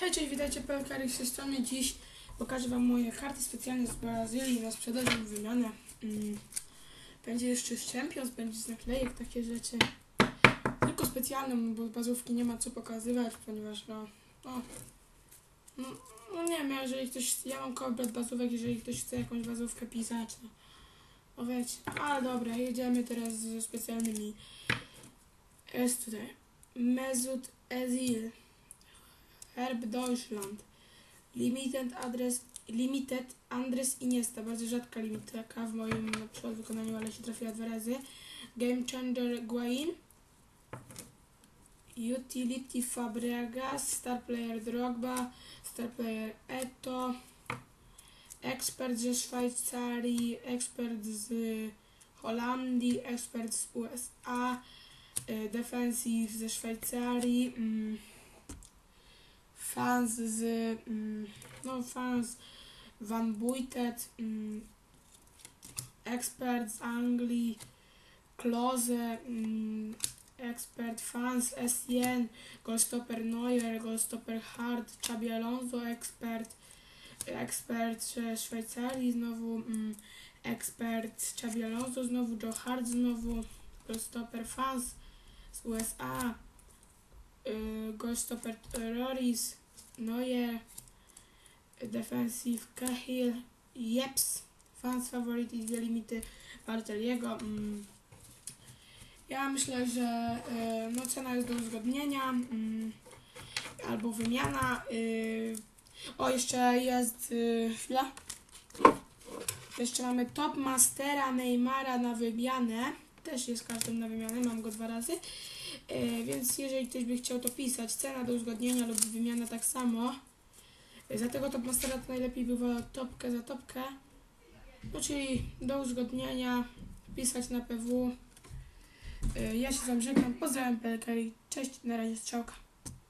Hej, cześć, witajcie, PLKRX z tej strony. Dziś pokażę Wam moje karty specjalne z Brazylii na sprzedaż lub wymianę. Mm. Będzie jeszcze Champions, będzie z naklejek, takie rzeczy. Tylko specjalne, bo bazówki nie ma co pokazywać, ponieważ no, no, no, no nie wiem, jeżeli ktoś, ja mam komplet bazówek, jeżeli ktoś chce jakąś bazówkę pisać, no, no wiecie. Ale dobra, jedziemy teraz ze specjalnymi. Jest tutaj Mesut Ezil. Herb Deutschland. Limited adres, limited Andres Iniesta. Bardzo rzadka limitka w moim na przykład wykonaniu, ale się trafiła dwa razy. Game Changer Guain. Utility Fabregas. Star Player Drogba. Star Player Eto. Ekspert ze Szwajcarii. Ekspert z Holandii. Ekspert z USA. y, Defensive ze Szwajcarii. Mm fans z mm, no fans Van Buitet, mm, ekspert z Anglii, Klose, mm, ekspert fans SN, Goalstopper Neuer, Goalstopper Hart, Xabi Alonso, ekspert, ekspert Szwajcarii, znowu ekspert Xabi Alonso, znowu Joe Hart, znowu Goalstopper fans z USA, Goalstopper Roris, Neuer, Defensive Cahill, Jeps, fans favorite i limity Barteliego. Mm. Ja myślę, że y, no, cena jest do uzgodnienia mm, albo wymiana. Y, o, jeszcze jest y, chwila. Jeszcze mamy Top Mastera Neymara na wymianę. Też jest każdy na wymianę, mam go dwa razy. E, więc jeżeli ktoś by chciał to pisać, cena do uzgodnienia lub wymiana tak samo. E, Za tego Topmastera to najlepiej bywa topkę za topkę. No czyli do uzgodnienia pisać na PW. E, Ja się żegnam. Pozdrawiam PLK. Cześć, na razie strzałka.